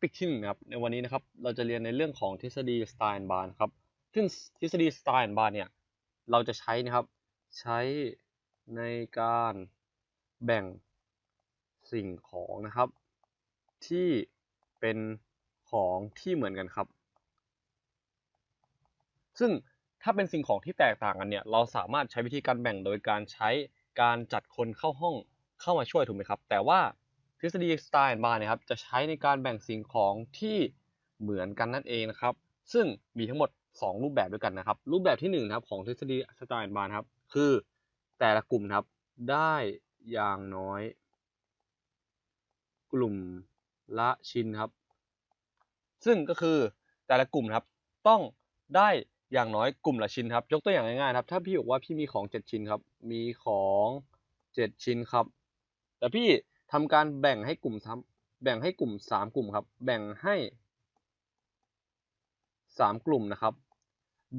ปิกที่หนึ่งนะครับในวันนี้นะครับเราจะเรียนในเรื่องของทฤษฎีสไตน์บาร์ครับซึ่งทฤษฎีสไตน์บาร์เนี่ยเราจะใช้นะครับใช้ในการแบ่งสิ่งของนะครับ ที่เป็นของที่เหมือนกันครับ ซึ่งถ้าเป็นสิ่งของที่แตกต่างกันเนี่ยเราสามารถใช้วิธีการแบ่งโดยการใช้การจัดคนเข้าห้องเข้ามาช่วยถูกไหมครับ แต่ว่า ทฤษฎีสไตน์บาร์เนี่ยครับจะใช้ในการแบ่งสิ่งของที่เหมือนกันนั่นเองนะครับ ซึ่งมีทั้งหมด 2 รูปแบบด้วยกันนะครับ รูปแบบที่1นะครับของทฤษฎีสไตน์บาร์ครับ คือแต่ละกลุ่มนะครับได้อย่างน้อย กลุ่มละชิ้นครับ ซึ่งก็คือแต่ละกลุ่มครับต้องได้อย่างน้อยกลุ่มละชิ้นครับ ยกตัวอย่างง่ายๆครับ ถ้าพี่บอกว่าพี่มีของ 7 ชิ้นครับ มีของ 7 ชิ้นครับ แต่พี่ ทำการแบ่งให้กลุ่มซ้ำแบ่งให้กลุ่ม 3 กลุ่มครับ แบ่งให้ 3 กลุ่มนะครับ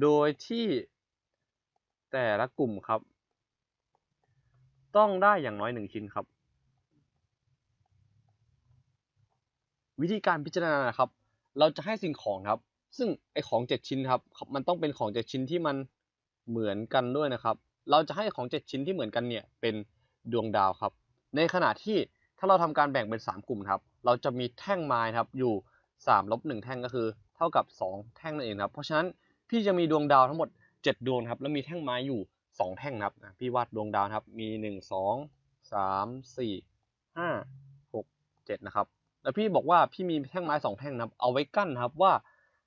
โดยที่แต่ละกลุ่มครับ ต้องได้อย่างน้อย 1 ชิ้นครับ วิธีการพิจารณานะครับ เราจะให้สิ่งของครับ ซึ่งไอของ 7 ชิ้นครับ มันต้องเป็นของ 7 ชิ้นที่มันเหมือนกันด้วยนะครับ เราจะให้ของ 7 ชิ้นที่เหมือนกันเนี่ยเป็นดวงดาวครับ ในขณะที่ ถ้าเราทำการแบ่งเป็น 3 กลุ่มครับ เราจะมีแท่งไม้ครับอยู่3ลบ1แท่งก็คือ เท่ากับ 2 แท่งนั่นเองครับ เพราะฉะนั้นพี่จะมีดวงดาวทั้งหมด 7 ดวงครับ แล้วมีแท่งไม้อยู่ 2 แท่งครับ พี่วาดดวงดาวครับ มี 1 2 3 4 5 6 7 นะครับ แล้วพี่บอกว่าพี่มีแท่งไม้สองแท่งนะครับ เอาไว้กั้นครับว่า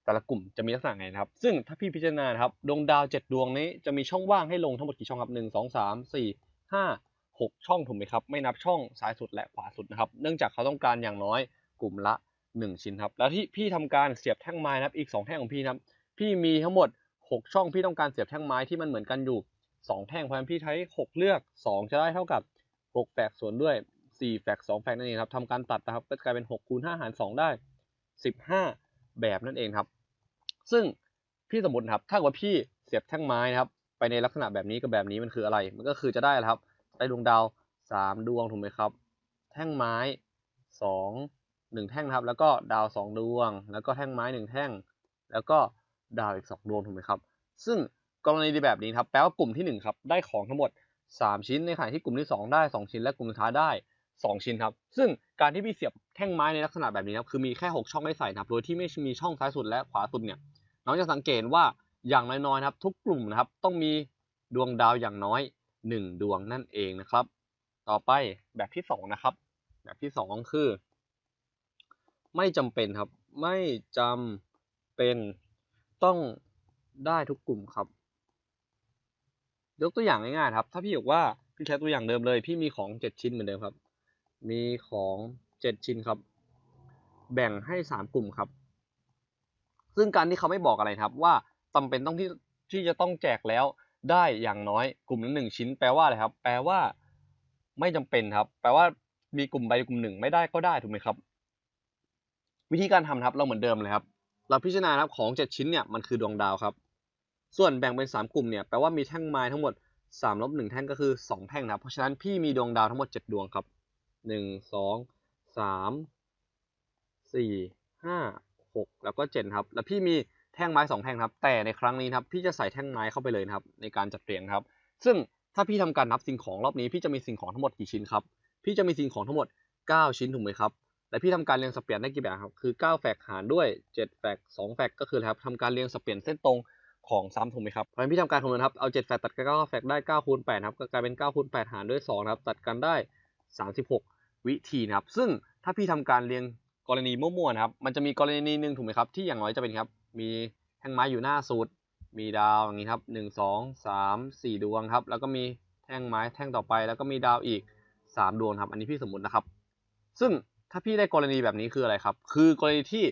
แต่ละกลุ่มจะมีลักษณะไงนะครับ ซึ่งถ้าพี่พิจารณานะครับ ดวงดาวเจ็ดดวงนี้จะมีช่องว่างให้ลงทั้งหมดกี่ช่องครับหนึ่งสอ งสามสี่ห้าหกช่องถูกไหมครับ ไม่นับช่องซ้ายสุดและขวาสุดนะครับ เนื่องจากเขาต้องการอย่างน้อยกลุ่มละหนึ่งชิ้นครับ แล้วที่พี่ทำการเสียบแท่งไม้นะครับอีกสองแท่งของพี่นะครับ พี่มีทั้งหมดหกช่องพี่ต้องการเสียบแท่งไม้ที่มันเหมือนกันอยู่สองแท่งเพราะฉะนั้นพี่ใช้หกเลือกสองจะได้เท่ากับหกแฝกส่วนด้วย4แฟก2แฟกนั่นเองครับทำการตัดนะครับก็จะกลายเป็น6คูณ5หาร2ได้ 15 แบบนั่นเองครับ ซึ่งพี่สมมติครับถ้าว่าพี่เสียบแท่งไม้นะครับไปในลักษณะแบบนี้กับแบบนี้มันคืออะไร มันก็คือจะได้ครับ ได้ดวงดาว3ดวงถูกไหมครับ แท่งไม้2 1แท่งครับ แล้วก็ดาว2ดวง แล้วก็แท่งไม้1แท่ง แล้วก็ดาวอีก2ดวงถูกไหมครับ ซึ่งกรณีแบบนี้ครับ แปลว่ากลุ่มที่1ครับได้ของทั้งหมด 3 ชิ้น ในขณะที่กลุ่มที่ 2 ได้ 2 ชิ้น และกลุ่มสุดท้ายได้ 2 ชิ้นครับ ซึ่งการที่พี่เสียบแท่งไม้ในลักษณะแบบนี้ครับ คือมีแค่ 6 ช่องให้ใส่นะครับ โดยที่ไม่มีช่องซ้ายสุดและขวาสุดเนี่ย น้องจะสังเกตว่าอย่างน้อยๆนะครับ ทุกกลุ่มนะครับต้องมีดวงดาวอย่างน้อย 1 ดวงนั่นเองนะครับ ต่อไปแบบที่ 2 นะครับ แบบที่ 2 คือ ไม่จำเป็นครับ ไม่จำเป็นต้องได้ทุกกลุ่มครับ ยกตัวอย่างง่ายๆครับ ถ้าพี่บอกว่าพี่ใช้ตัวอย่างเดิมเลย พี่มีของ 7 ชิ้นเหมือนเดิมครับ มีของ 7 ชิ้นครับ แบ่งให้ 3 กลุ่มครับ ซึ่งการที่เขาไม่บอกอะไรครับว่าจำเป็นต้องที่ที่จะต้องแจกแล้ว ได้อย่างน้อยกลุ่มละหนึ่งชิ้นแปลว่าอะไรครับ แปลว่า ไม่จำเป็นครับ แปลว่ามีกลุ่มใดกลุ่มหนึ่งไม่ได้ก็ได้ถูกไหมครับ วิธีการทำครับเราเหมือนเดิมเลยครับ เราพิจารณาครับของ 7 ชิ้นเนี่ยมันคือดวงดาวครับ ส่วนแบ่งเป็น 3 กลุ่มเนี่ยแปลว่ามีแท่งไม้ทั้งหมด3ลบ1แท่งก็คือ 2 แท่งนะครับ เพราะฉะนั้นพี่มีดวงดาวทั้งหมด 7 ดวงครับ 1 2 3 4 5 6 แล้วก็ 7 ครับ แล้วพี่มี แท่งไม้2แท่งครับ แต่ในครั้งนี้ครับพี่จะใส่แท่งไม้เข้าไปเลยครับ ในการจัดเรียงครับ ซึ่งถ้าพี่ทำการนับสิ่งของรอบนี้พี่จะมีสิ่งของทั้งหมดกี่ชิ้นครับพี่จะมีสิ่งของทั้งหมด 9 ชิ้นถูกไหมครับและพี่ทำการเรียงสเปียนได้กี่แบบครับคือ 9แฟกหารด้วย 7แฟก2แฟกก็คืออะไรครับทำการเรียงสเปียนเส้นตรงของซ้ำถูกไหมครับเพราะฉะนั้นพี่ทำการคำนวณครับ เอา 7 แฟกตัดกับ9แฟกได้9คูณ8ครับ ก็กลายเป็น9คูณ8หารด้วย2ครับ ตัดกันได้ 36 วิธีนะครับ ซึ่งถ้าพี่ทำการเรียงกรณีมั่วๆนะครับ มันจะมีกรณีหนึ่งถูกไหมครับ ที่อย่างน้อยจะเป็นครับ มีแท่งไม้อยู่หน้าสุด มีดาวอย่างนี้ครับ1 2 3 4ดวงครับ แล้วก็มีแท่งไม้แท่งต่อไป แล้วก็มีดาวอีก3ดวงครับ อันนี้พี่สมมุตินะครับ ซึ่งถ้าพี่ได้กรณีแบบนี้คืออะไรครับ คือกรณีที่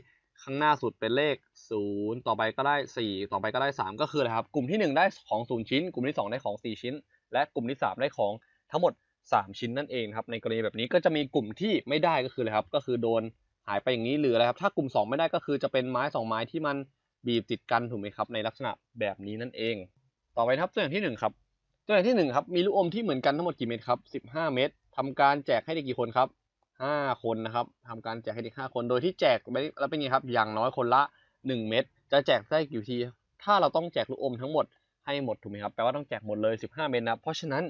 ข้างหน้าสุดเป็นเลข 0 ต่อไปก็ได้ 4 ต่อไปก็ได้ 3 ก็คืออะไรครับ กลุ่มที่ 1 ได้ของ 0 ชิ้น กลุ่มที่ 2 ได้ของ 4 ชิ้น และกลุ่มที่ 3 ได้ของทั้งหมด 3 ชิ้นนั่นเองครับ ในกรณีแบบนี้ก็จะมีกลุ่มที่ไม่ได้ก็คืออะไรครับ ก็คือโดน หายไปอย่างนี้หรืออะไรครับถ้ากลุ่ม 2 ไม่ได้ก็คือจะเป็นไม้ 2 ไม้ที่มันบีบติดกันถูกไหมครับ ในลักษณะแบบนี้นั่นเอง ต่อไปครับตัวอย่างที่ 1 ครับ ตัวอย่างที่ 1 ครับ มีลูกอมที่เหมือนกันทั้งหมดกี่เม็ดครับ15 เม็ดทำการแจกให้ได้กี่คนครับห้าคนนะครับทำการแจกให้เด็กห้าคน โดยที่แจกแล้วเป็นไงครับ อย่างน้อยคนละหนึ่งเม็ดจะแจกได้กี่ที ถ้าเราต้องแจกลูกอมทั้งหมดให้หมดถูกไหมครับแปลว่าต้องแจกหมดเลยสิบห้าเม็ดนะเพราะฉะนั้น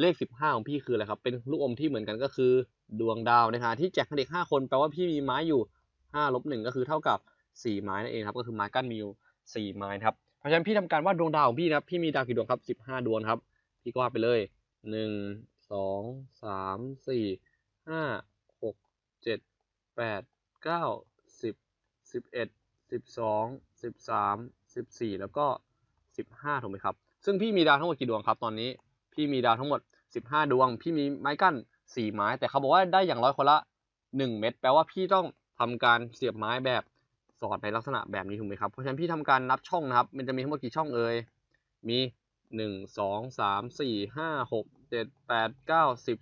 เลขสิบห้าของพี่คืออะไรครับ เป็นลูกอมที่เหมือนกันก็คือ ดวงดาวนะคะที่แจกให้เด็กห้าคนแปลว่าพี่มีไม้อยู่ห้าลบหนึ่งก็คือเท่ากับสี่ไม้นั่นเองครับ ก็คือไม้กั้นมีอยู่สี่ไม้ครับ เพราะฉะนั้นพี่ทำการวาดดวงดาวของพี่นะครับพี่มีดาวกี่ดวงครับสิบห้าดวงครับ พี่ก็วาดไปเลยหนึ่งสองสามสี่ห้าหกเจ็ดแปดเก้าสิบสิบเอ็ดสิบสองสิบสามสิบสี่แล้วก็สิบห้าถูกไหมครับ ซึ่งพี่มีดาวทั้งหมดกี่ดวงครับตอนนี้ พี่มีดาวทั้งหมดสิบห้าดวง พี่มีไม้กั้นสี่ไม้ แต่เขาบอกว่าได้อย่างน้อยคนละหนึ่งเม็ดแปลว่าพี่ต้องทำการเสียบไม้แบบสอดในลักษณะแบบนี้ถูกไหมครับ เพราะฉะนั้นพี่ทำการนับช่องนะครับ มันจะมีทั้งหมดกี่ช่องเอ่ย มีหนึ่งสองสามสี่ห้าหกเจ็ดแล้วก็สิ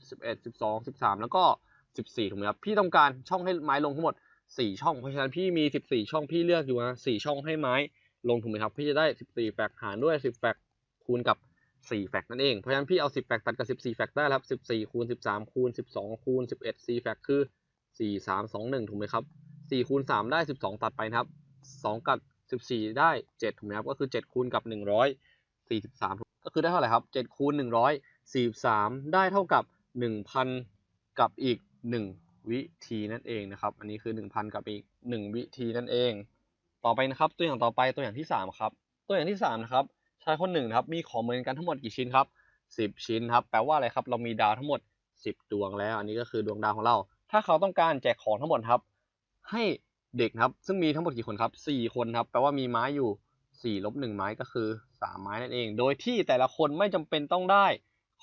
บสี่ถูกไหมครับ พี่ต้องการช่องให้ไม้ลงทั้งหมดสี่ช่อง เพราะฉะนั้นพี่มีสิบสี่ช่อง พี่เลือกอยู่นะสี่ช่องให้ไม้ลงถูกไหมครับ พี่จะได้สิบสี่แฟกหารด้วยสิบแฟกคูณกับ สี่แฟกนั่นเอง เพราะฉะนั้นพี่เอาสิบแฟกตัดกับสิบสี่แฟกได้แล้วครับสิบสี่คูณสิบสามคูณสิบสองคูณสิบเอ็ดสี่แฟกคือสี่สามสองหนึ่งถูกไหมครับสี่คูณสามได้สิบสองตัดไปนะครับสองกับสิบสี่ได้เจ็ดถูกไหมครับ ก็คือเจ็ดคูณกับหนึ่งร้อยสี่สิบสามก็คือได้เท่าไหร่ครับเจ็ดคูณหนึ่งร้อยสี่สามได้เท่ากับหนึ่งพันกับอีกหนึ่งวิธีนั่นเองนะครับ อันนี้คือหนึ่งพันกับอีกหนึ่งวิธีนั่นเอง ต่อไปนะครับ ตัวอย่างต่อไปตัวอย่างที่สามครับ ตัวอย่างที่สามนะครับ ชายคนหนึ่งครับมีของเหมือนกันทั้งหมดกี่ชิ้นครับสิบชิ้นครับแปลว่าอะไรครับเรามีดาวทั้งหมดสิบดวงแล้ว อันนี้ก็คือดวงดาวของเรา ถ้าเขาต้องการแจกของทั้งหมดครับ ให้เด็กครับ ซึ่งมีทั้งหมดกี่คนครับสี่คนครับแปลว่ามีไม้อยู่สี่ลบหนึ่งไม้ก็คือสามไม้นั่นเอง โดยที่แต่ละคนไม่จำเป็นต้องได้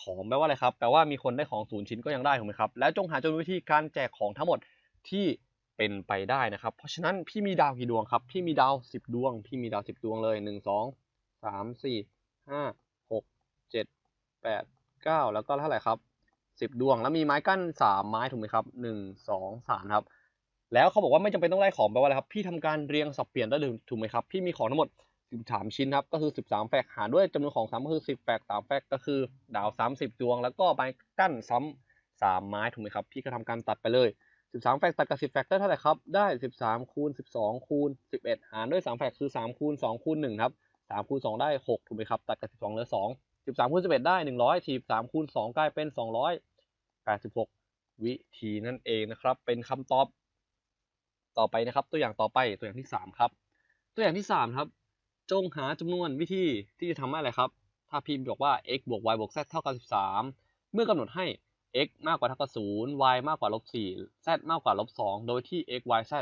ของแปลว่าอะไรครับแปลว่ามีคนได้ของศูนย์ชิ้นก็ยังได้ถูกไหมครับแล้วจงหาจนวิธีการแจกของทั้งหมดที่เป็นไปได้นะครับ เพราะฉะนั้นพี่มีดาวกี่ดวงครับ พี่มีดาวสิบดวง พี่มีดาวสิบดวงเลยหนึ่ง สามสี่ห้าหกเจ็ดแปดเก้าแล้วก็เท่าไหร่ครับสิบดวงแล้วมีไม้กั้นสามไม้ถูกไหมครับหนึ่งสองสามครับ แล้วเขาบอกว่าไม่จำเป็นต้องได้ของแปลว่าอะไรครับพี่ทำการเรียงสับเปลี่ยนได้เลยถูกไหมครับพี่มีของทั้งหมด13ชิ้นครับก็คือ13แฟกหารด้วยจำนวนของซ้ำก็คือ10แฟก3แฟกก็คือดาว30ดวง แล้วก็ไม้กั้นซ้ำ3ไม้ถูกไหมครับพี่ก็ทำการตัดไปเลย13แฟกตัดกับ10แฟกได้เท่าไหร่ครับได้13คูณ12คูณ11หารด้วย3แฟกคือ3คูณ2คูณ1ครับ 3คูณ2ได้6ถูกไหมครับตัดกับ12เหลือ2 13คูณ11ได้100ที3คูณ2กลายเป็น286วิธีนั่นเองนะครับ เป็นคำตอบต่อไปนะครับ ตัวอย่างต่อไปตัวอย่างที่3ครับ ตัวอย่างที่3ครับ จงหาจำนวนวิธีที่จะทำให้อะไรครับ ถ้าพิมพ์บอกว่า x บวก y บวก z เท่ากับ13เมื่อกำหนดให้ x มากกว่าเท่ากับ0 y มากกว่าลบ4 z มากกว่าลบ2โดยที่ x y z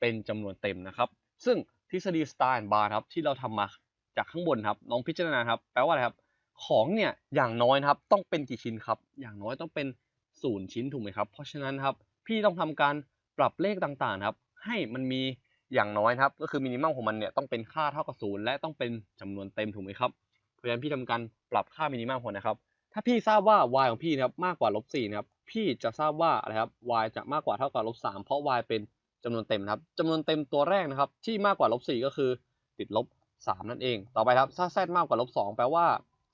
เป็นจำนวนเต็มนะครับ ซึ่งทฤษฎีสไตน์บาร์ครับที่เราทำมา จากข้างบนครับน้องพิจารณาครับแปลว่าอะไรครับ ของเนี่ยอย่างน้อยครับ ต้องเป็นกี่ชิ้นครับ อย่างน้อยต้องเป็นศูนย์ชิ้นถูกไหมครับ เพราะฉะนั้นครับพี่ต้องทำการปรับเลขต่างๆครับ ให้มันมีอย่างน้อยครับ ก็คือมินิมัมของมันเนี่ยต้องเป็นค่าเท่ากับศูนย์และต้องเป็นจำนวนเต็มถูกไหมครับเพราะฉะนั้นพี่ทำการปรับค่ามินิมัมของนะครับ ถ้าพี่ทราบว่า y ของพี่นะครับมากกว่าลบสี่นะครับพี่จะทราบว่าอะไรครับ y จะมากกว่าเท่ากับลบสามเพราะ y เป็นจำนวนเต็มครับจำนวนเต็มตัวแรกนะครับ ที่มากกว่าลบสี่ก็คือติดลบ สามนั่นเอง ต่อไปครับ ถ้า z มากกว่าลบสองแปลว่า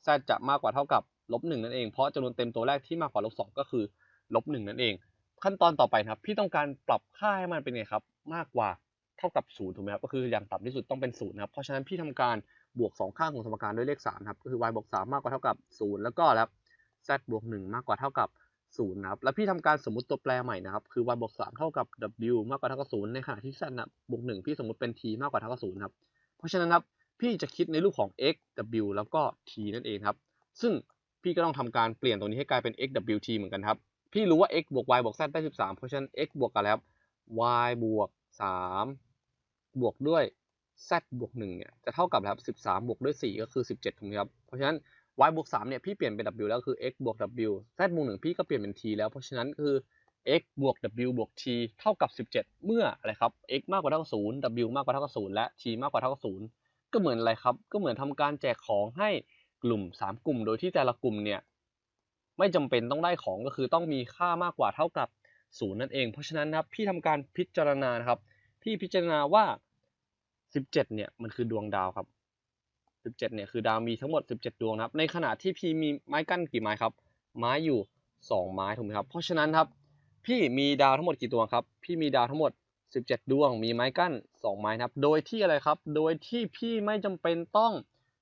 z จะมากกว่าเท่ากับลบหนึ่งนั่นเอง เพราะจำนวนเต็มตัวแรกที่มากกว่าลบสองก็คือลบหนึ่งนั่นเอง ขั้นตอนต่อไปครับ พี่ต้องการปรับค่าให้มันเป็นไงครับ มากกว่าเท่ากับศูนย์ถูกไหมครับ ก็คืออย่างต่ำที่สุดต้องเป็นศูนย์นะครับ เพราะฉะนั้นพี่ทำการบวกสองข้างของสมการด้วยเลขสามครับ ก็คือ y บวกสามมากกว่าเท่ากับศูนย์แล้วก็แล้ว z บวกหนึ่งมากกว่าเท่ากับศูนย์นะครับ แล้วพี่ทำการสมมติตัวแปรใหม่นะครับ คือ y บวกสามเท่ากับ w มากกว่าเท่ากับศูนย์ในขณะที่ z นะบวกหนึ่งพี่สมมติเป็น t มากกว่าเท่ากับศูนย์ครับ เพราะฉะนั้นครับ พี่จะคิดในรูปของ x w แล้วก็ t นั่นเองครับ ซึ่งพี่ก็ต้องทำการเปลี่ยนตรงนี้ให้กลายเป็น x w t เหมือนกันครับ พี่รู้ว่า x บวก y บวก z ได้ 13 เพราะฉะนั้น x บวกกันแล้ว y บวก 3 บวกด้วย z บวก1เนี่ยจะเท่ากับครับ13 บวกด้วย 4 ก็คือ 17ถูกไหมครับ เพราะฉะนั้น y บวก 3เนี่ยพี่เปลี่ยนเป็น w แล้วคือ x บวก w z บวก1พี่ก็เปลี่ยนเป็น t แล้ว เพราะฉะนั้นคือ x บวก w บวก t เท่ากับ 17 เมื่ออะไรครับ x มากกว่าเท่ากับ0 w มากกว่าเท่ากับ0และ t มากกว่าเท่ากับ0 ก็เหมือนอะไรครับ ก็เหมือนทำการแจกของให้กลุ่ม 3 กลุ่ม โดยที่แต่ละกลุ่มเนี่ยไม่จำเป็นต้องได้ของก็คือต้องมีค่ามากกว่าเท่ากับศูนย์นั่นเอง เพราะฉะนั้นนะครับพี่ทำการพิจารณานะครับ พี่พิจารณาว่า 17 เนี่ยมันคือดวงดาวครับ 17 เนี่ยคือดาวมีทั้งหมด 17 ดวงนะครับ ในขณะที่พี่มีไม้กั้นกี่ไม้ครับ ไม้อยู่ 2 ไม้ถูกไหมครับ เพราะฉะนั้นครับ พี่มีดาวทั้งหมดกี่ดวงครับ พี่มีดาวทั้งหมด 17 ดวงมีไม้กั้น 2 ไม้นะครับ โดยที่อะไรครับ โดยที่พี่ไม่จำเป็นต้อง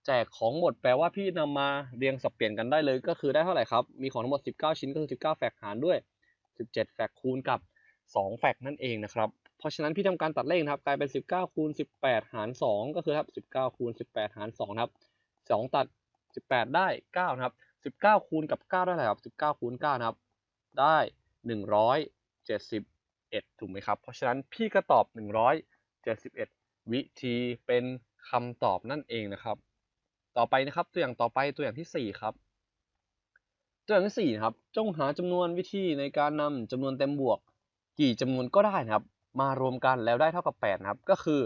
แจกของหมด แปลว่าพี่นำมาเรียงสับเปลี่ยนกันได้เลย ก็คือได้เท่าไหร่ครับ มีของทั้งหมด 19 ชิ้นก็คือ 19 แฟกหารด้วย 17 แฟกคูณกับ 2 แฟกนั่นเองนะครับ เพราะฉะนั้นพี่ทำการตัดเลขนะครับ กลายเป็น 19 คูณ 18 หาร 2 ก็คือครับ 19 คูณ 18 หาร2ครับ 2 ตัด 18 ได้9นะครับ 19 คูณกับ 9 ได้อะไหร่ครับ 19 คูณ9นะครับ ได้ 171 ถูกไหมครับ เพราะฉะนั้นพี่ก็ตอบ 171 วิธีเป็นคำตอบนั่นเองนะครับ ต่อไปนะครับตัวอย่างต่อไปตัวอย่างที่ 4 ครับ ตัวอย่างที่4นะครับจงหาจำนวนวิธีในการนำจำนวนเต็มบวก กี่จำนวนก็ได้นะครับ มารวมกันแล้วได้เท่ากับ8นะครับ ก็คือ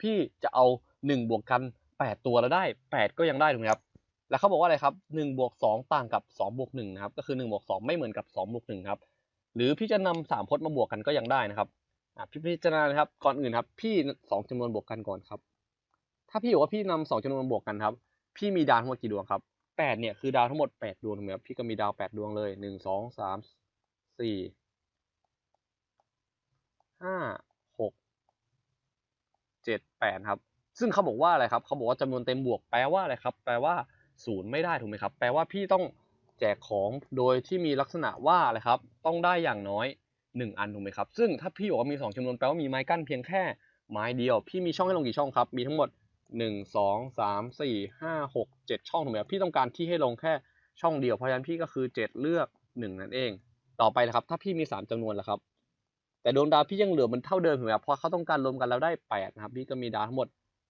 พี่จะเอา 1 บวกกัน 8 ตัวแล้วได้ 8 ก็ยังได้ถูกไหมครับแล้วเขาบอกว่าอะไรครับ1บวก2ต่างกับ2บวก1นะครับ ก็คือ1บวก2ไม่เหมือนกับ2บวก1ครับ หรือพี่จะนำสามพจน์มาบวกกันก็ยังได้นะครับพี่พิจารณานะครับก่อนอื่นครับ พี่สองจำนวนบวกกันก่อนครับ ถ้าพี่บอกว่าพี่นำสองจำนวนมาบวกกันครับ พี่มีดาวทั้งหมดกี่ดวงครับแปดเนี่ยคือดาวทั้งหมดแปดดวงถูกไหมครับพี่ก็มีดาวแปดดวงเลยหนึ่งสองสามสี่ห้าหกเจ็ดแปดครับ ซึ่งเขาบอกว่าอะไรครับเขาบอกว่าจำนวนเต็มบวกแปลว่าอะไรครับ แปลว่าศูนย์ไม่ได้ถูกไหมครับ แปลว่าพี่ต้อง แจกของโดยที่มีลักษณะว่าอะไรครับ ต้องได้อย่างน้อย 1 อันถูกไหมครับ ซึ่งถ้าพี่บอกว่ามี 2จำนวนแปลว่ามีไม้กั้นเพียงแค่ไม้เดียว พี่มีช่องให้ลงกี่ช่องครับ มีทั้งหมด 1 2 3 4 5 6 7 ช่องถูกไหมครับพี่ต้องการที่ให้ลงแค่ช่องเดียวเพราะฉะนั้นพี่ก็คือ 7 เลือก 1 นั่นเอง ต่อไปนะครับ ถ้าพี่มี 3จำนวนแล้วครับแต่ดวงดาวพี่ยังเหลือมันเท่าเดิมถูกไหมครับเพราะเขาต้องการรวมกันแล้วได้8นะครับพี่ก็มีดาวทั้งหมด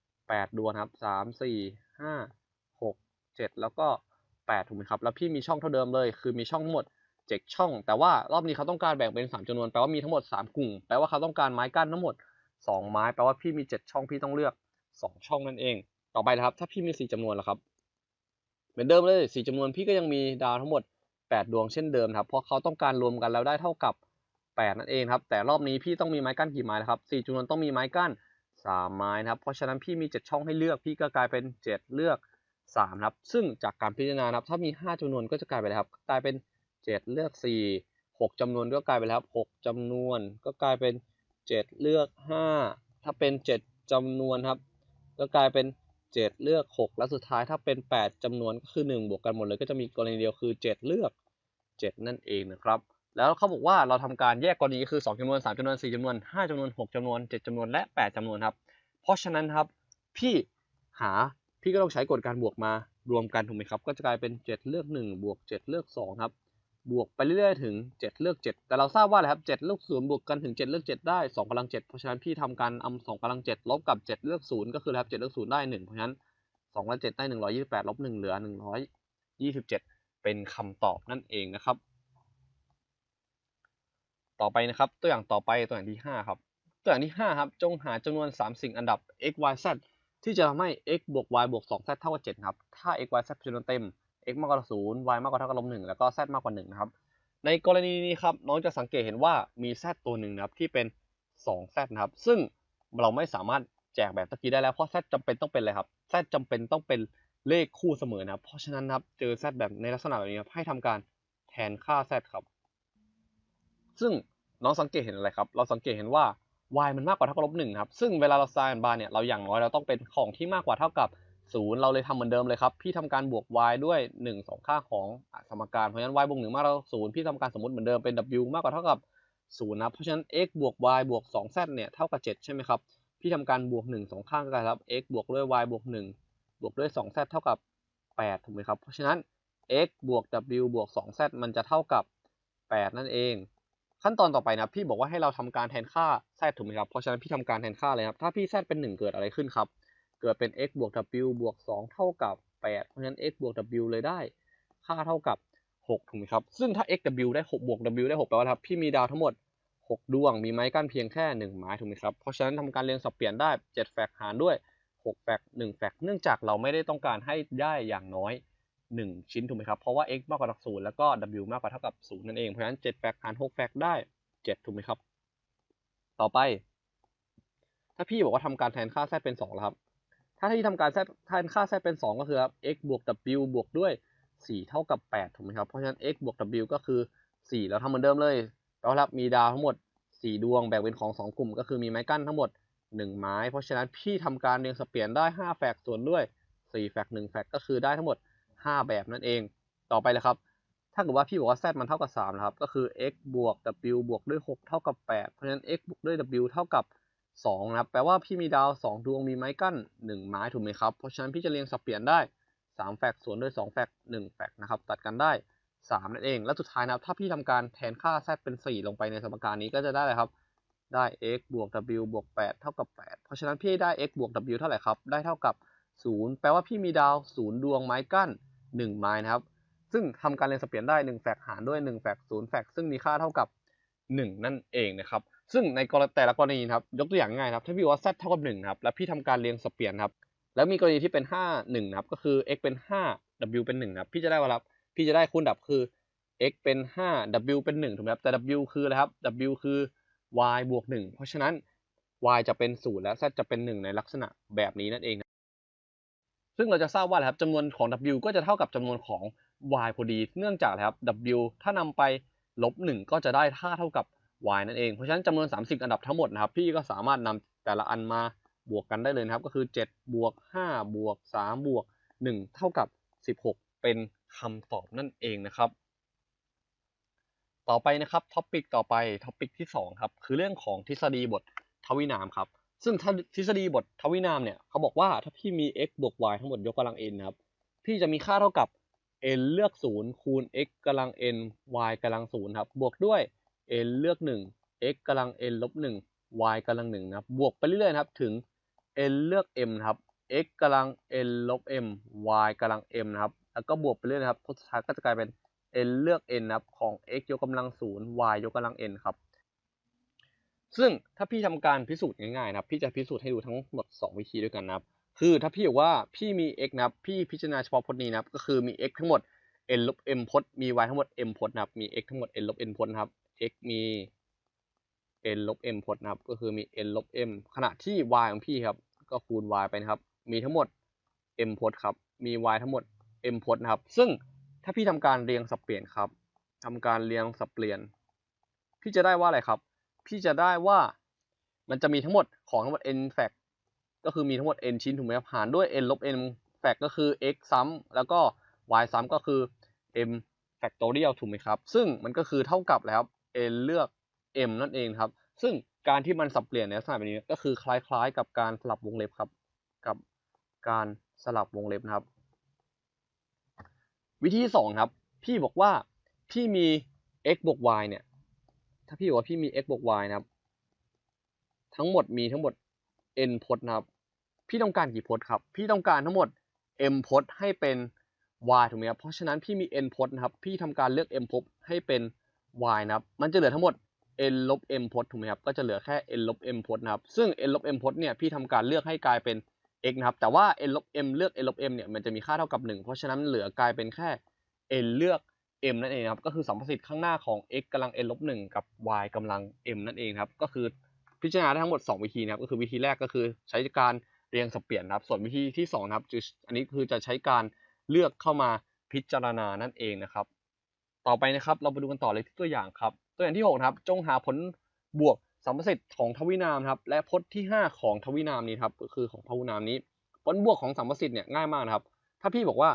8 ดวงครับ3 4 5 6 7 แล้วก็ 8ถูกไหมครับแล้วพี่มีช่องเท่าเดิมเลย คือมีช่องทั้งหมด7ช่อง แต่ว่ารอบนี้เขาต้องการแบ่งเป็น 3จำนวนแปลว่ามีทั้งหมด 3 กลุ่มแปลว่าเขาต้องการไม้กั้นทั้งหมด 2 ไม้แปลว่าพี่มี 7 ช่องพี่ต้องเลือก 2 ช่องนั่นเอง ต่อไปนะครับ ถ้าพี่มี 4จำนวนแล้วครับ เหมือนเดิมเลย4จำนวนพี่ก็ยังมีดาวทั้งหมด 8 ดวงเช่นเดิมครับเพราะเขาต้องการรวมกันแล้วได้เท่ากับ 8 นั่นเองครับ แต่รอบนี้พี่ต้องมีไม้กั้นกี่ไม้นะครับ4จำนวนต้องมีไม้กั้น 3 ไม้นะครับเพราะฉะนั้นพี่มี 7 ช่องให้เลือกพี่ก็กลายเป็น 7 เลือก 3ครับ ซึ่งจากการพิจารณานะครับ ถ้ามี 5จำนวนก็จะกลายเป็นอะครับกลายเป็น 7 เลือก 4 6จำนวนก็กลายเป็นแล้วครับ6จำนวนก็กลายเป็น 7 เลือก 5 ถ้าเป็น 7จำนวนครับก็กลายเป็น 7 เลือก 6 และสุดท้ายถ้าเป็น 8จำนวนก็คือ 1 บวกกันหมดเลยก็จะมีกรณีเดียวคือ 7 เลือก 7 นั่นเองนะครับแล้วเขาบอกว่าเราทำการแยกกรณีคือ 2จำนวน 3จำนวน 4จำนวน 5จำนวน 6จำนวน 7จำนวนและ 8จำนวนครับ เพราะฉะนั้นครับพี่หา พี่ก็ต้องใช้กฎการบวกมารวมกันถูกไหมครับ ก็จะกลายเป็น 7 เลือก 1 บวก 7 เลือก2ครับ บวกไปเรื่อยๆถึง 7 เลือก 7 แต่เราทราบว่าอะไรครับ7เลือก0บวกกันถึง 7 เลือก 7 ได้2กำลัง 7 เพราะฉะนั้นพี่ทำการเอา2กำลัง 7 ลบกับ 7 เลือก 0 ก็คืออะไรครับ7เลือก 0 ได้ 1 เพราะฉะนั้น2กำลัง7ได้ 128ลบ1เหลือ 127 เป็นคำตอบนั่นเองนะครับ ต่อไปนะครับตัวอย่างต่อไปตัวอย่างที่ 5 ครับ ตัวอย่างที่5ครับจงหาจำนวน 3 สิ่งอันดับ x y z ที่จะทำให้ x บวก y บวก 2z เท่ากับ7ครับ ถ้า x y z เป็นจำนวนเต็ม x มากกว่า0 y มากกว่าเท่ากับลบ1แล้วก็ z มากกว่า1นะครับ ในกรณีนี้ครับน้องจะสังเกตเห็นว่ามี z ตัวหนึ่งนะครับที่เป็น 2z นะครับ ซึ่งเราไม่สามารถแจกแบบตะกี้ได้แล้ว เพราะ z จำเป็นต้องเป็นอะไรครับ z จำเป็นต้องเป็นเลขคู่เสมอนะครับ เพราะฉะนั้นนะครับเจอ z แบบในลักษณะแบบนี้ครับให้ทำการแทนค่า z ครับ ซึ่งน้องสังเกตเห็นอะไรครับ เราสังเกตเห็นว่า y มันมากกว่าเท่ากับลบหนึ่งครับ ซึ่งเวลาเรา sin บาร์เนี่ย เราอย่างน้อยเราต้องเป็นของที่มากกว่าเท่ากับ 0 เราเลยทำเหมือนเดิมเลยครับ พี่ทำการบวก y ด้วย 1 2 ค่าของสมการ เพราะฉะนั้น y บวก1มากกว่า0พี่ทำการสมมติเหมือนเดิมเป็น w มากกว่าเท่ากับ0นะ เพราะฉะนั้น x บวก y บวก 2z เนี่ยเท่ากับ 7 ใช่ไหมครับ พี่ทำการบวก 1 2 ข้างกันครับ x บวกด้วย y บวก 1 บวกด้วย 2z เท่ากับ 8 ถูกไหมครับ เพราะฉะนั้น x บวก w บวก 2z มันจะเท่ากับ 8 นั่นเอง ขั้นตอนต่อไปนะพี่บอกว่าให้เราทำการแทนค่า z ถูกไหมครับเพราะฉะนั้นพี่ทำการแทนค่าเลยครับถ้าพี่ z เป็น 1 เกิดอะไรขึ้นครับ เกิดเป็น x บวก w บวก 2 เท่ากับ 8 เพราะฉะนั้น x บวก w เลยได้ ค่าเท่ากับ 6 ถูกไหมครับ ซึ่งถ้า x w ได้ 6 บวก w ได้ 6 แปลว่าครับ พี่มีดาวทั้งหมด 6 ดวง มีไม้กั้นเพียงแค่ 1 ไม้ถูกไหมครับ เพราะฉะนั้นทำการเรียงสับเปลี่ยนได้ 7 แฟกหารด้วย 6 แฟก1แฟกเนื่องจากเราไม่ได้ต้องการให้ได้อย่างน้อย 1 ชิ้นถูกไหมครับ เพราะว่า x มากกว่า0แล้วก็ w มากกว่าเท่ากับ0นั่นเอง เพราะฉะนั้น7แฟกหาร6แฟกได้ 7 ถูกไหมครับ ต่อไป ถ้าพี่บอกว่าทำการแทนค่า z เป็น2แล้วครับ ถ้าที่ทำการแทนค่า z เป็น 2 ก็คือครับ x บวก w บวกด้วย 4 เท่ากับ 8 ถูกไหมครับ เพราะฉะนั้น x บวก w ก็คือ 4 แล้วทำเหมือนเดิมเลยแปลว่าครับมีดาวทั้งหมดสี่ดวงแบ่งเป็นของสองกลุ่ม ก็คือมีไม้กั้นทั้งหมดหนึ่งไม้ เพราะฉะนั้นพี่ทำการเรียงสเปลี่ยนได้ห้าแฟกส่วนด้วยสี่แฟกหนึ่งแฟกก็คือได้ทั้งหมด ห้าแบบนั่นเอง ต่อไปเลยครับ ถ้าเกิดว่าพี่บอกว่า z มันเท่ากับ3นะครับ ก็คือ x บวก w บวกด้วย 6 เท่ากับ 8 เพราะฉะนั้น x บวกด้วย w เท่ากับ2นะครับ แปลว่าพี่มีดาว 2 ดวงมีไม้กั้น 1 ไม้ถูกไหมครับ เพราะฉะนั้นพี่จะเรียงสับเปลี่ยนได้ 3 แฟกส่วนด้วย 2 แฟก1แฟกนะครับ ตัดกันได้ 3 นั่นเอง และสุดท้ายนะครับ ถ้าพี่ทำการแทนค่า z เป็น 4 ลงไปในสมการนี้ก็จะได้เลยครับ ได้ x บวก w บวก 8 เท่ากับ 8 เพราะฉะนั้นพี่ได้ x บวก w เท่าไหร่ครับ ได้เท่ากับ 0 แปลว่าพี่มีดาว 0 ดวงไม้กั้น 1ไม้นะครับ ซึ่งทำการเรียนสับเปลี่ยนได้1แฟกหารด้วย1แฟก0แฟกซึ่งมีค่าเท่ากับ 1 นั่นเองนะครับ ซึ่งในกรณีแต่ละกรณีครับ ยกตัวอย่างง่ายครับ ถ้าพี่ว่า z เท่ากับ1นะครับ แล้วพี่ทำการเรียงสับเปลี่ยนครับ แล้วมีกรณีที่เป็น 5 1นะครับ ก็คือ x เป็น 5 w เป็น1นะครับพี่จะได้ว่าครับ พี่จะได้คูณดับคือ x เป็น 5 w เป็น1ถูกไหมครับ แต่ w คืออะไรครับ w คือ y บวก1เพราะฉะนั้น y จะเป็น 0 และ z จะเป็น 1 ในลักษณะแบบนี้นั่นเอง ซึ่งเราจะทราบว่าครับจำนวนของ w ก็จะเท่ากับจำนวนของ y พอดี เนื่องจากครับ w ถ้านำไปลบ1ก็จะได้ค่าเท่ากับ y นั่นเอง เพราะฉะนั้นจำนวน 30 อันดับทั้งหมดนะครับ พี่ก็สามารถนำแต่ละอันมาบวกกันได้เลยนะครับ ก็คือ7บวก5บวก3บวก1เท่ากับ 16 เป็นคำตอบนั่นเองนะครับ ต่อไปนะครับท็อปิกต่อไปท็อปิกที่2ครับคือเรื่องของทฤษฎีบททวินามครับ ซึ่งทฤษฎีบททวินามเนี่ยเขาบอกว่าถ้าพี่มี x บวก y ทั้งหมดยกกำลัง n นะครับ พี่จะมีค่าเท่ากับ n เลือก 0 คูณ x กำลัง n y กำลัง 0 ครับ บวกด้วย n เลือก 1 x กำลัง n ลบ 1 y กำลัง 1 นะครับ บวกไปเรื่อยๆครับ ถึง n เลือก m ครับ x กำลัง n ลบ m y กำลัง m นะครับ แล้วก็บวกไปเรื่อยนะครับสุดท้ายก็จะกลายเป็น n เลือก n นะครับ ของ x ยกกำลัง 0 y ยกกำลัง n ครับ ซึ่งถ้าพี่ทำการพิสูจน์ง่ายๆนะครับพี่จะพิสูจน์ให้ดูทั้งหมด 2 วิธีด้วยกันนะครับ คือถ้าพี่บอกว่าพี่มี x นะครับพี่พิจารณาเฉพาะพจน์นี้นะครับก็คือมี x ทั้งหมด n ลบ m พจน์มี y ทั้งหมด m พจน์นะครับมี x ทั้งหมด n ลบ n พจน์นะครับ x มี n ลบ m พจน์นะครับก็คือมี n ลบ m ขณะที่ y ของพี่ครับก็คูณ y ไปนะครับ มีทั้งหมด m พจน์ครับมี y ทั้งหมด m พจน์นะครับ ซึ่งถ้าพี่ทำการเรียงสับเปลี่ยนครับทำการเรียงสับเปลี่ยน พี่จะได้ว่าอะไรครับ พี่จะได้ว่ามันจะมีทั้งหมดของทั้งหมด n แฟกก็คือมีทั้งหมด n ชิ้นถูกไหมครับหารด้วย n ลบ n แฟกก็คือ x ซ้ำแล้วก็ y ซ้ำก็คือ m แฟกตอเรียลถูกไหมครับ ซึ่งมันก็คือเท่ากับแล้ว n เลือก m นั่นเองครับ ซึ่งการที่มันสับเปลี่ยนในลักษณะแบบนี้ก็คือคล้ายๆ กับการสลับวงเล็บครับ กับการสลับวงเล็บนะครับ วิธีที่สองครับ พี่บอกว่าพี่มี x บวก y เนี่ย ถ้าพี่บอกว่าพี่มี x บวก y นะครับ ทั้งหมดมีทั้งหมด n พจน์นะครับ พี่ต้องการกี่พจน์ครับ พี่ต้องการทั้งหมด m พจน์ให้เป็น y ถูกไหมครับ เพราะฉะนั้นพี่มี n พจน์นะครับ พี่ทำการเลือก m พจน์ให้เป็น y นะครับ มันจะเหลือทั้งหมด n ลบ m พจน์ถูกไหมครับ ก็จะเหลือแค่ n ลบ m พจน์นะครับ ซึ่ง n ลบ m พจน์เนี่ย พี่ทำการเลือกให้กลายเป็น x นะครับ แต่ว่า n ลบ m เลือก n ลบ m เนี่ย มันจะมีค่าเท่ากับ 1 เพราะฉะนั้นเหลือกลายเป็นแค่ n เลือก m นั่นเองครับก็คือสัมประสิทธิ์ข้างหน้าของ x กำลัง n ลบ1กับ y กำลัง m นั่นเองครับก็คือพิจารณาได้ทั้งหมด 2 วิธีนะครับก็คือวิธีแรกก็คือใช้การเรียงสับเปลี่ยนนะครับ ส่วนวิธีที่2นะครับอันนี้คือจะใช้การเลือกเข้ามาพิจารณานั่นเองนะครับ ต่อไปนะครับเราไปดูกันต่อเลยที่ตัวอย่างครับ ตัวอย่างที่6นะครับจงหาผลบวกสัมประสิทธิ์ของทวินามครับและพจน์ที่ 5 ของทวินามนี้ครับก็คือของทวินามนี้ ผลบวกของสัมประสิทธิ์เนี่ยง่ายมากนะครับ ถ้าพี่บอกว่า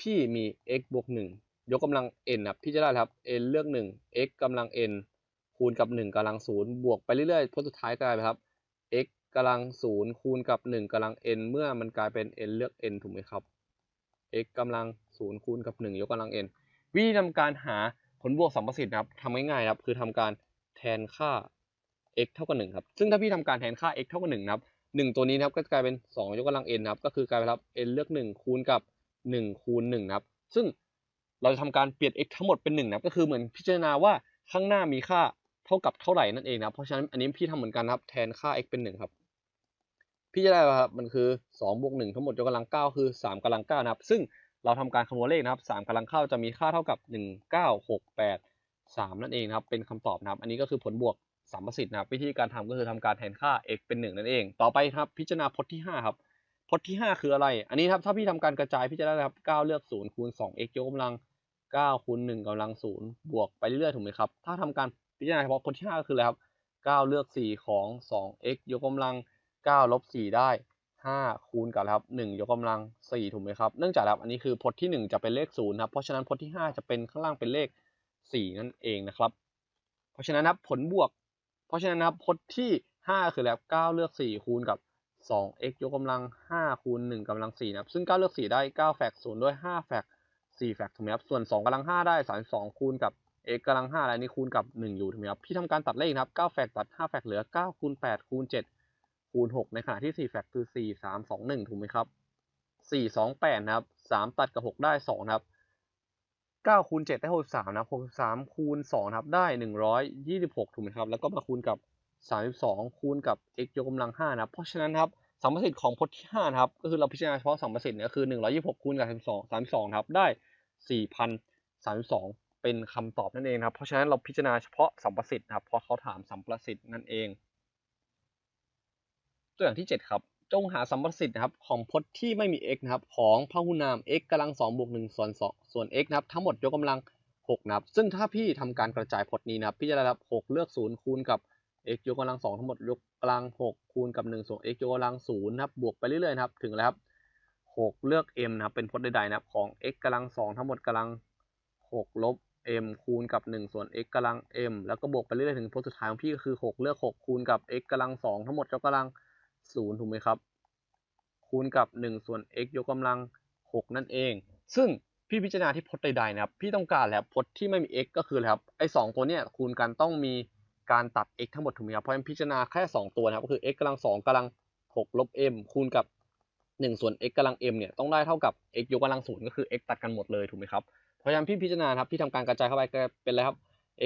พี่มี x บวก1 ยกกำลัง n ครับพี่จะได้ครับ n เลือก1 x กำลัง n คูณกับ 1กำลัง 0 บวกไปเรื่อยๆผลสุดท้ายกลายเป็นครับ x กำลัง 0 คูณกับ 1กำลัง n เมื่อมันกลายเป็น n เลือก n ถูกไหมครับ x กำลัง 0 คูณกับ 1 ยกกำลัง n วิธีทำการหาผลบวกสัมประสิทธิ์นะครับทำง่ายๆครับ คือทำการแทนค่า x เท่ากับ1ครับ ซึ่งถ้าพี่ทำการแทนค่า x เท่ากับ1นะครับ1ตัวนี้นะครับก็จะกลายเป็น 2 ยกกำลัง n นะครับ ก็คือกลายเป็นครับ n เลือก 1 คูณกับ 1 คูณ1นะครับ ซึ่ง เราจะทำการเปลี่ยน x ทั้งหมดเป็น1นะก็คือเหมือนพิจารณาว่าข้างหน้ามีค่าเท่ากับเท่าไหร่นั่นเองนะเพราะฉะนั้นอันนี้พี่ทำเหมือนกันครับแทนค่า x เป็น1ครับพี่จะได้ครับมันคือ2บวก1ทั้งหมดยกกำลัง9คือ3กำลัง9นะครับ ซึ่งเราทำการคำนวณเลขนะครับ3กำลัง9จะมีค่าเท่ากับ1 9 6 8 3 นั่นเองนะครับเป็นคำตอบนะครับ อันนี้ก็คือผลบวกสัมประสิทธิ์นะครับวิธีการทำก็คือทำการแทนค่า x เป็น 1 นั่นเอง ต่อไปครับพิจารณาพจน์ที่ 5 ครับ พจน์ที่ 5 คืออะไร อันนี้ครับถ้าพี่ทำการกระจายพี่จะได้ครับ9เลือก0คูณ 2x ยกกำลัง9คูณ1กำลัง0บวกไปเรื่อยๆถูกไหมครับ ถ้าทำการพิจารณาเฉพาะพจน์ที่ห้าก็คืออะไรครับเก้าเลือกสี่ของสอง x ยกกำลังเก้าลบสี่ได้ห้าคูณกับครับหนึ่งยกกำลังสี่ถูกไหมครับ เนื่องจากครับอันนี้คือพจน์ที่หนึ่งจะเป็นเลขศูนย์ครับ เพราะฉะนั้นพจน์ที่ห้าจะเป็นข้างล่างเป็นเลขสี่นั่นเองนะครับ เพราะฉะนั้นครับผลบวก เพราะฉะนั้นครับพจน์ที่ห้าคือแล้วเก้าเลือกสี่คูณกับ สอง x ยกกำลังห้าคูณหนึ่งกำลังสี่นะครับ ซึ่งเก้าเลือกสี่ได้เก้าแฟกศูนย์ด้วยห้าแฟกสี่แฟกถูกไหมครับ ส่วนสองกำลังห้าได้สามสองคูณกับ x กำลังห้าอะไรนี่คูณกับหนึ่งอยู่ถูกไหมครับ พี่ทำการตัดเลขนะครับเก้าแฟกตัดห้าแฟกเหลือเก้าคูณแปดคูณเจ็ดคูณหกในขณะที่สี่แฟกคือสี่สามสองหนึ่งถูกไหมครับสี่สองแปดนะครับสามตัดกับหกได้สองนะครับเก้าคูณเจ็ดได้หกสามนะครับหกสามคูณสองนะครับ ได้หนึ่งร้อยยี่สิบหกถูกไหมครับ แล้วก็มาคูณกับ สามสิบสองคูณกับ x ยกกำลังห้านะเพราะฉะนั้นครับสัมประสิทธิ์ของพจน์ที่ห้านะครับก็คือเราพิจารณาเฉพาะสัมประสิทธิ์เนี่ยคือหนึ่งร้อยยี่สิบหกคูณกับสิบสองสามสิบสองครับได้สี่พันสามสิบสองเป็นคำตอบนั่นเองครับเพราะฉะนั้นเราพิจารณาเฉพาะสัมประสิทธิ์นะครับเพราะเขาถามสัมประสิทธิ์นั่นเอง ตัวอย่างที่เจ็ดครับจงหาสัมประสิทธิ์นะครับของพจน์ที่ไม่มี x นะครับของพหุนาม x กำลังสองบวกหนึ่งส่วนสองส่วน x นะครับทั้งหมดยกกำลังหกนะครับซึ่งถ้าพี่ทำการกระจายพจน์นี้นะครับพี่จะได้รับหกเลือกศูนย์คูณกับ x ยกกำลังสองทั้งหมดยกกำลังหกคูณกับหนึ่งส่วน x ยกกำลังศูนย์นะครับบวกไปเรื่อยๆนะครับถึงแล้วครับหกเลือก m นะครับเป็นพจน์ใดๆนะครับของ x กำลังสองทั้งหมดกำลังหกลบ m คูณกับหนึ่งส่วน x กำลัง m แล้วก็บวกไปเรื่อยๆถึงพจน์สุดท้ายของพี่ก็คือหกเลือกหกคูณกับ x กำลังสองทั้งหมดยกกำลังศูนย์ถูกไหมครับ คูณกับหนึ่งส่วน x ยกกำลังหกนั่นเอง ซึ่งพี่พิจารณาที่พจน์ใดๆนะครับ พี่ต้องการแล้วพจน์ที่ไม่มี x ก็คืออะไรครับไอ้สองตัวเนี้ยคูณกันต้องมี การตัด x ทั้งหมดถูกไหมครับ เพราะฉะนั้นพิจารณาแค่ 2 ตัวนะครับ ก็คือ x กำลัง2กำลัง6ลบ m คูณกับ 1 ส่วน x กำลัง m เนี่ยต้องได้เท่ากับ x ยกกำลังศูนย์ก็คือ x ตัดกันหมดเลยถูกไหมครับ เพราะฉะนั้นพี่พิจารณาครับพี่ทำการกระจายเข้าไปก็เป็นอะไรครับ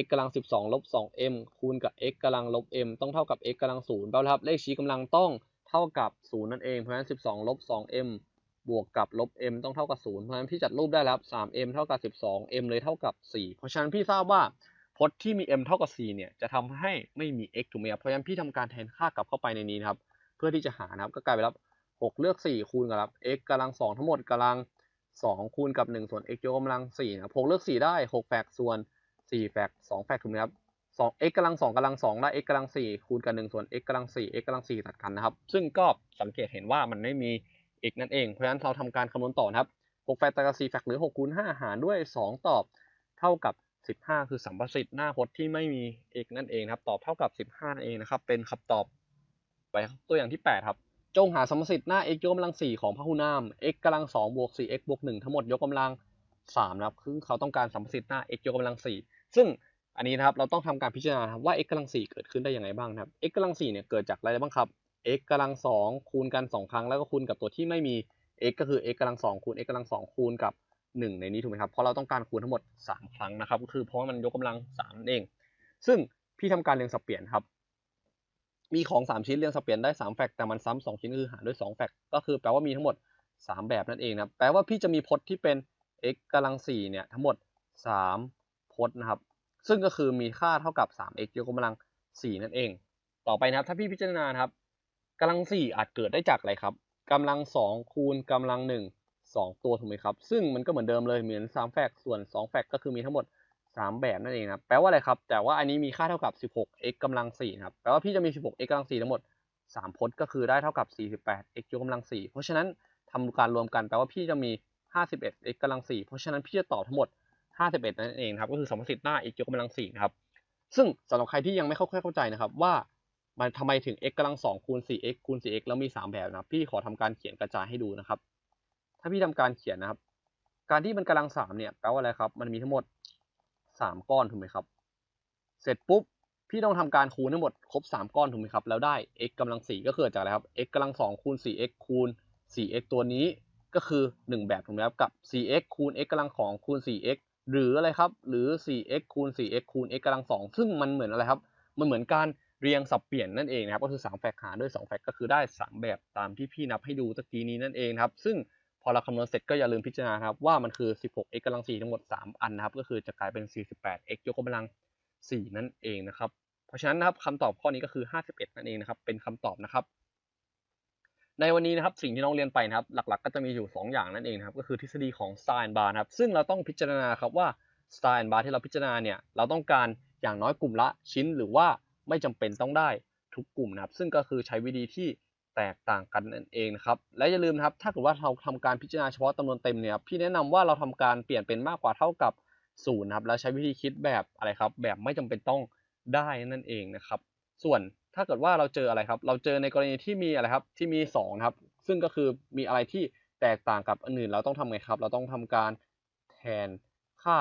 x กำลัง 12ลบ 2m คูณกับ x กำลังลบ m ต้องเท่ากับ x กำลัง0แปลว่าครับเลขชี้กำลังต้องเท่ากับ0นั่นเอง เพราะฉะนั้น 12ลบ 2m บวกกับลบ m ต้องเท่ากับ0เพราะฉะนั้นพี่จัดรูปได้แล้ว 3m เท่ากับ 12m เลยเท่ากับ 4 เพราะฉะนั้นพี่ทราบว่า พจน์ที่มี m เท่ากับ 4 เนี่ยจะทำให้ไม่มี x ถูกไหมครับเพราะฉะนั้นพี่ทำการแทนค่ากลับเข้าไปในนี้นะครับ เพื่อที่จะหานะครับก็กลายเป็นรับ 6 เลือก 4 คูณกับรับ x กำลัง 2 ทั้งหมดกำลัง 2 คูณกับ 1 ส่วน x ยกกำลัง4นะครับ6เลือก 4 ได้ 6 แฟกส่วน 4 แฟก2แฟกถูกไหมครับ2 x กำลัง 2กำลัง 2 ได้ x กำลัง 4 คูณกับ 1 ส่วน x กำลัง 4 x กำลัง 4 ตัดกันนะครับ ซึ่งก็สังเกตเห็นว่ามันไม่มี x นั่นเอง เพราะฉะนั้นเราทำการคำนวณต่อนะครับ6แฟกตัดกับ4แฟกหลือ6คูณ5หารด้วย 2 ตอบเท่ากับ 15 คือสัมประสิทธิ์หน้าพจน์ที่ไม่มี x นั่นเองครับ ตอบเท่ากับ 15นั่นเองนะครับ เป็นคำตอบไปตัวอย่างที่ 8 ครับ จงหาสัมประสิทธิ์หน้า x ยกกำลัง 4 ของพหุนาม x กำลัง2บวก 4x บวก1ทั้งหมดยกกำลัง3นะครับ คือเขาต้องการสัมประสิทธิ์หน้า x ยกกำลัง 4 ซึ่งอันนี้นะครับเราต้องทำการพิจารณาว่า x กำลัง 4 เกิดขึ้นได้ยังไงบ้างครับ x กำลัง 4 เนี่ยเกิดจากอะไรบ้างครับ x กำลัง 2 คูณกัน 2 ครั้งแล้วก็คูณกับตัวที่ไม่มี x ก็คือ x กำลัง 2 คูณ x กำลัง 2 คูณกับ 1 ในนี้ถูกไหมครับเพราะเราต้องการคูณทั้งหมด 3 ครั้งนะครับ ก็คือเพราะมันยกกำลัง3นั่นเอง ซึ่งพี่ทำการเรียงสับเปลี่ยนครับ มีของ 3 ชิ้นเรียงสับเปลี่ยนได้3แฟกต์แต่มันซ้ำ2ชิ้นก็คือหารด้วย2แฟกต์ก็คือแปลว่ามีทั้งหมด 3 แบบนั่นเองนะแปลว่าพี่จะมีพจน์ที่เป็น x กำลัง4เนี่ยทั้งหมด 3 พจน์นะครับ ซึ่งก็คือมีค่าเท่ากับ 3x ยกกำลัง 4 นั่นเอง ต่อไปนะครับ ถ้าพี่พิจารณาครับกำลัง4อาจเกิดได้จากอะไรครับกำลัง2คูณกำลัง1 2 ตัวถูกไหมครับ ซึ่งมันก็เหมือนเดิมเลยเหมือน3แฟกส่วน2แฟกก็คือมีทั้งหมด 3 แบบนั่นเองนะแปลว่าอะไรครับ แต่ว่าอันนี้มีค่าเท่ากับ 16x กำลัง4ครับแปลว่าพี่จะมี 16x กำลัง4ทั้งหมด 3พจน์ก็คือได้เท่ากับ 48x ยกกำลัง4เพราะฉะนั้นทำการรวมกันแปลว่าพี่จะมี 51x กำลัง4เพราะฉะนั้นพี่จะตอบทั้งหมด 51 นั่นเองครับก็คือสมมติหน้า x ยกกำลัง4ครับซึ่งสำหรับใครที่ยังไม่เข้าเข้าใจนะครับว่ามันทำไมถึง x กำลัง2คูณ 4x คูณ 4x แล้วมี 3 แบบนะพี่ขอทำการเขียนกระจายให้ดูนะครับ ถ้าพี่ทำการเขียนนะครับ การที่มันกำลัง3เนี่ยแปลว่าอะไรครับ มันมีทั้งหมด3ก้อนถูกไหมครับ เสร็จปุ๊บพี่ต้องทำการคูณทั้งหมดครบ3ก้อนถูกไหมครับ แล้วได้ x กำลัง4ก็คือจากอะไรครับ x กำลัง2คูณ 4x คูณ 4x ตัวนี้ก็คือ 1 แบบถูกไหมครับ กับ 4x คูณ x กำลัง2คูณ 4x หรืออะไรครับ หรือ 4x คูณ 4x คูณ x กำลัง2ซึ่งมันเหมือนอะไรครับ มันเหมือนการเรียงสับเปลี่ยนนั่นเองนะครับ ก็คือ 3 แฟกหารด้วย 2 แฟกก็คือได้ 3 แบบตามที่พี่นับให้ดูตะกี้นี้นั่นเองครับ ซึ่ง พอเราคำนวณเสร็จก็อย่าลืมพิจารณาครับว่ามันคือ 16x กำลัง 4 ทั้งหมด 3 อันนะครับ ก็คือจะกลายเป็น 48x ยกกำลัง 4 นั่นเองนะครับ เพราะฉะนั้นนะครับคำตอบข้อนี้ก็คือ 51 นั่นเองนะครับ เป็นคำตอบนะครับ ในวันนี้นะครับสิ่งที่น้องเรียนไปนะครับ หลักๆ ก็จะมีอยู่ 2 อย่างนั่นเองนะครับ ก็คือทฤษฎีของ star and bar นะครับ ซึ่งเราต้องพิจารณาครับว่า star and bar ที่เราพิจารณาเนี่ย เราต้องการอย่างน้อยกลุ่มละชิ้น หรือว่าไม่จำเป็นต้องได้ทุกกลุ่มนะครับ ซึ่งก็คือใช้วิธีที่ แตกต่างกันนั่นเองนะครับ และอย่าลืมนะครับ ถ้าเกิดว่าเราทำการพิจารณาเฉพาะจำนวนเต็มเนี่ยพี่แนะนำว่าเราทำการเปลี่ยนเป็นมากกว่าเท่ากับศูนย์ครับ แล้วใช้วิธีคิดแบบอะไรครับ แบบไม่จำเป็นต้องได้นั่นเองนะครับ ส่วนถ้าเกิดว่าเราเจออะไรครับ เราเจอในกรณีที่มีอะไรครับ ที่มี2ครับ ซึ่งก็คือมีอะไรที่แตกต่างกับอันอื่น เราต้องทำไงครับ เราต้องทำการแทนค่า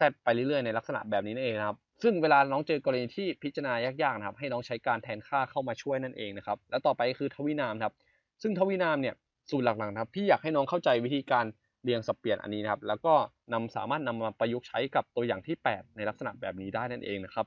z ไปเรื่อยๆในลักษณะแบบนี้นั่นเองครับ ซึ่งเวลาน้องเจอกรณีที่พิจารณายากๆนะครับ ให้น้องใช้การแทนค่าเข้ามาช่วยนั่นเองนะครับ แล้วต่อไปคือทวินามครับ ซึ่งทวินามเนี่ยสูตรหลักๆนะครับ พี่อยากให้น้องเข้าใจวิธีการเรียงสับเปลี่ยนอันนี้นะครับ แล้วก็นำสามารถนำมาประยุกต์ใช้กับตัวอย่างที่ 8 ในลักษณะแบบนี้ได้นั่นเองนะครับ